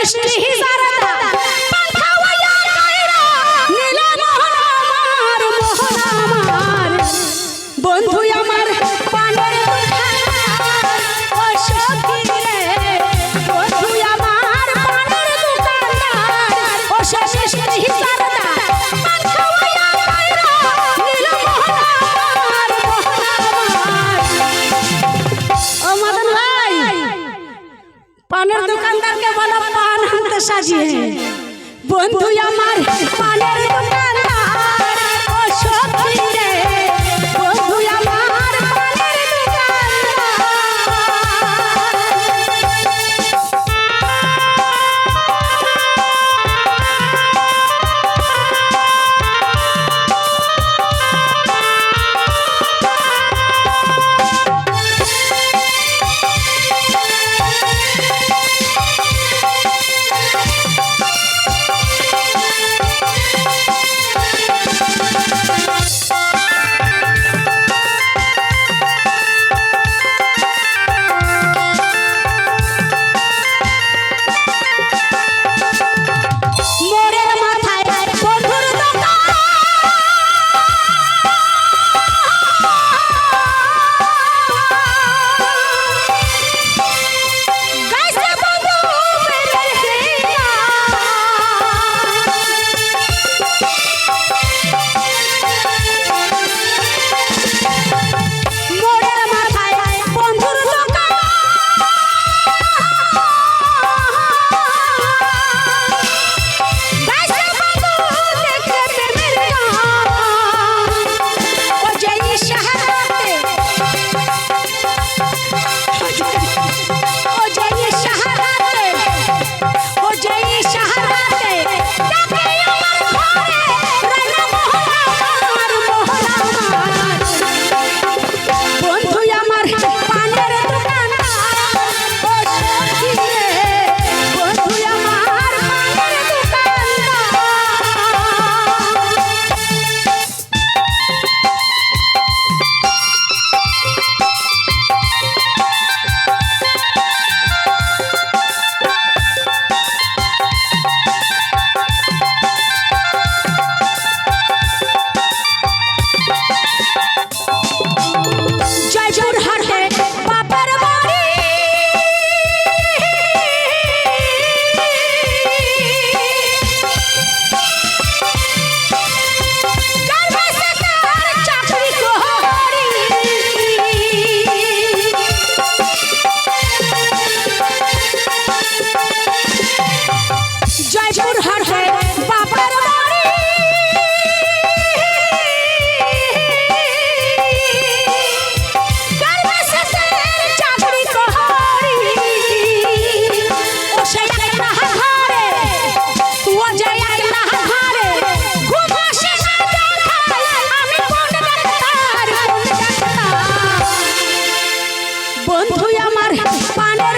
Mission to সাজিয়ে হ্যাঁ। বন্ধু আমার পানের দোকান বন্ধু আমার পানের